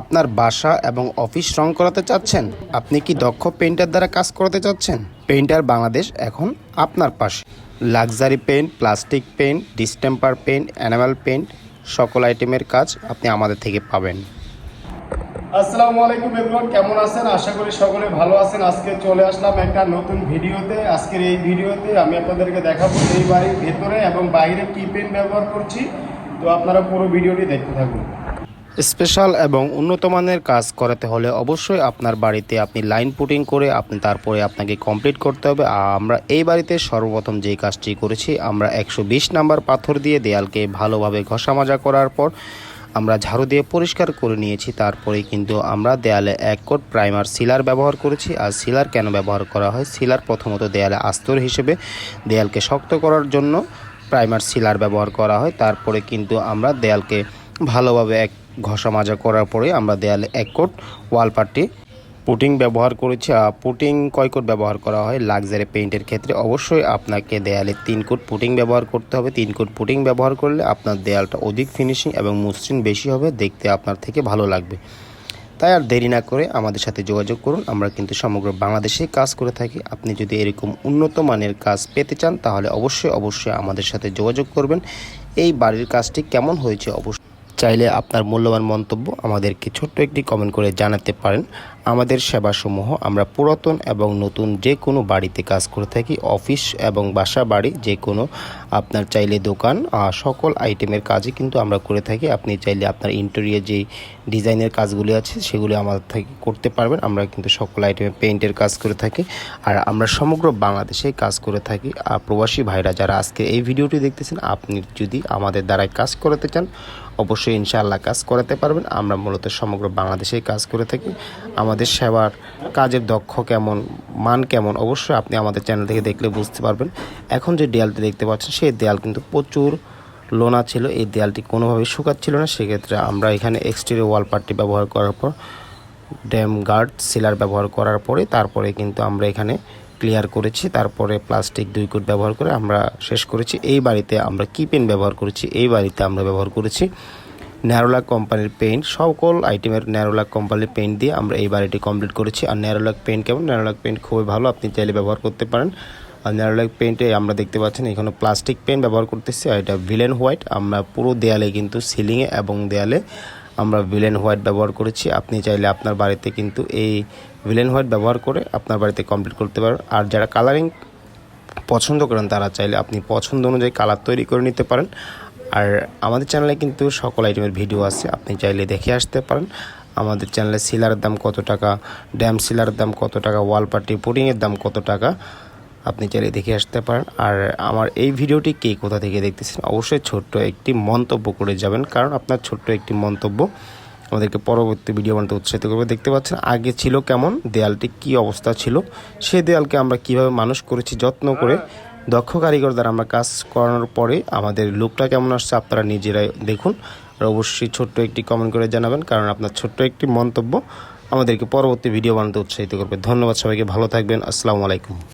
আপনার বাসা এবং অফিস রং করাতে চাচ্ছেন? আপনি কি দক্ষ পেইন্টার দ্বারা কাজ করাতে চাচ্ছেন? পেইন্টার বাংলাদেশ এখন আপনার পাশে। Luxury paint, plastic paint, distemper paint enamel paint সকল আইটেমের কাজ আপনি আমাদের থেকে পাবেন। আসসালামু আলাইকুম এভরিওয়ান, কেমন আছেন? আশা করি সকলে ভালো আছেন। আজকে চলে আসলাম একটা নতুন ভিডিওতে। আজকের এই ভিডিওতে আমি আপনাদেরকে দেখাবো এই বাড়ির ভেতরে এবং বাইরে কি পেন ব্যবহার করছি। তো আপনারা পুরো ভিডিওটি দেখতে থাকুন। স্পেশাল এবং উন্নত মানের কাজ করাতে হলে অবশ্যই আপনার বাড়িতে আপনি লাইন পুটিং করে আপনি তারপরে আপনাকে কমপ্লিট করতে হবে। আর আমরা এই বাড়িতে সর্বপ্রথম যেই কাজটি করেছি, আমরা একশো বিশ নাম্বার পাথর দিয়ে দেয়ালকে ভালোভাবে ঘষা মাজা করার পর আমরা ঝাড়ু দিয়ে পরিষ্কার করে নিয়েছি। তারপরে কিন্তু আমরা দেয়ালে এক কোট প্রাইমার সিলার ব্যবহার করেছি। আর সিলার কেন ব্যবহার করা হয়? সিলার প্রথমত দেয়ালে আস্তর হিসেবে দেয়ালকে শক্ত করার জন্য প্রাইমার সিলার ব্যবহার করা হয়। তারপরে কিন্তু আমরা দেয়ালকে ভালোভাবে এক ঘষা মাজা করার পরে আমরা দেয়ালে এক কোট, ওয়াল পাট্টি। পুটিং ব্যবহার করেছি পুটিং কয় কোট ব্যবহার করা হয়? লাক্সারি পেইন্টের ক্ষেত্রে অবশ্যই আপনাকে দেয়ালে তিন কোট পুটিং ব্যবহার করতে হবে। তিন কোট পুটিং ব্যবহার করলে আপনার দেয়ালটা অধিক ফিনিশিং এবং মসৃণ বেশি হবে, দেখতে আপনার থেকে ভালো লাগবে। তাই আর দেরি না করে আমাদের সাথে যোগাযোগ করুন, আমরা কিন্তু সমগ্র বাংলাদেশেই কাজ করে থাকি। আপনি যদি এরকম উন্নত মানের কাজ পেতে চান, তাহলে অবশ্যই অবশ্যই আমাদের সাথে যোগাযোগ করবেন। এই বাড়ির কাজটি কেমন হয়েছে অবশ্যই চাইলে আপনার মূল্যবান মন্তব্য আমাদেরকে ছোট্ট একটি কমেন্ট করে জানাতে পারেন। আমাদের সেবাসমূহ আমরা পুরাতন এবং নতুন যে কোনো বাড়িতে কাজ করে থাকি, অফিস এবং বাসা বাড়ি যে কোনো আপনার চাইলে দোকান সকল আইটেমের কাজই কিন্তু আমরা করে থাকি। আপনি চাইলে আপনার ইন্টেরিয়ার যে ডিজাইনের কাজগুলি আছে সেগুলি আমাদের থেকে করতে পারবেন। আমরা কিন্তু সকল আইটেমে পেইন্টের কাজ করে থাকি। আর আমরা সমগ্র বাংলাদেশে কাজ করে থাকি। আর প্রবাসী ভাইরা যারা আজকে এই ভিডিওটি দেখতেছেন, আপনি যদি আমাদের দ্বারাই কাজ করাতে চান, অবশ্যই ইনশাআল্লাহ কাজ করাতে পারবেন। আমরা মূলত সমগ্র বাংলাদেশেই কাজ করে থাকি। আমাদের সেবার কাজের দক্ষ কেমন, মান কেমন, অবশ্যই আপনি আমাদের চ্যানেল থেকে দেখলে বুঝতে পারবেন। এখন যে দেয়ালটি দেখতে পাচ্ছেন, সেই দেয়াল কিন্তু প্রচুর লোনা ছিল। এই দেয়ালটি কোনোভাবেই শুকাচ্ছিল না। সেক্ষেত্রে আমরা এখানে এক্সটেরিয়র ওয়াল পার্টটি ব্যবহার করার পর ড্যাম গার্ড সিলার ব্যবহার করার পরে, তারপরে কিন্তু আমরা এখানে ক্লিয়ার করেছি। তারপরে প্লাস্টিক দুই কোট ব্যবহার করে আমরা শেষ করেছি। এই বাড়িতে আমরা কি পেন ব্যবহার করেছি। এই বাড়িতে আমরা ব্যবহার করেছি ন্যারোলাক কোম্পানির পেইন্ট সকল আইটেমের ন্যারোলাক কোম্পানির পেইন্ট দিয়ে আমরা এই বাড়িটি কমপ্লিট করেছি। আর ন্যারোলাক পেইন্ট কেমন? ন্যারোলাক পেইন্ট খুবই ভালো, আপনি চাইলে ব্যবহার করতে পারেন। আর ন্যারোলাক পেইন্টে আমরা দেখতে পাচ্ছেন, এখানে প্লাস্টিক পেন ব্যবহার করতেছি, আর এটা ভিলেন হোয়াইট আমরা পুরো দেয়ালে কিন্তু সিলিংয়ে এবং দেয়ালে আমরা ভিলেন হোয়াইট ব্যবহার করেছি। আপনি চাইলে আপনার বাড়িতে কিন্তু এই ভিলেন হোয়াইট ব্যবহার করে আপনার বাড়িতে কমপ্লিট করতে পারেন। আর যারা কালারিং পছন্দ করেন, তারা চাইলে আপনি পছন্দ অনুযায়ী কালার তৈরি করে নিতে পারেন। আর আমাদের চ্যানেলে কিন্তু সকল আইটেমের ভিডিও আছে, আপনি চাইলে দেখে আসতে পারেন। আমাদের চ্যানেলে সিলারের দাম কত টাকা ড্যাম সিলারের দাম কত টাকা ওয়াল পার্টি পুডিংয়ের দাম কত টাকা, আপনি চাইলে দেখে আসতে পারেন। আর আমার এই ভিডিওটি কে কোথা থেকে দেখতেছেন, অবশ্যই ছোট্ট একটি মন্তব্য করে যাবেন, কারণ আপনার ছোট্ট একটি মন্তব্য আমাদেরকে পরবর্তী ভিডিও বানাতে উৎসাহিত করবে। দেখতে পাচ্ছেন, আগে ছিল কেমন, দেয়ালটি কি অবস্থা ছিল, সে দেয়ালকে আমরা কীভাবে মানুষ করেছি, যত্ন করে দক্ষ কারিগর দ্বারা আমরা কাজ করানোর পরে আমাদের লুকটা কেমন আসছে আপনারা নিজেরাই দেখুন। আর অবশ্যই ছোট্ট একটি কমেন্ট করে জানাবেন, কারণ আপনার ছোট্ট একটি মন্তব্য আমাদেরকে পরবর্তী ভিডিও বানাতে উৎসাহিত করবে। ধন্যবাদ সবাইকে, ভালো থাকবেন, আসসালামু আলাইকুম।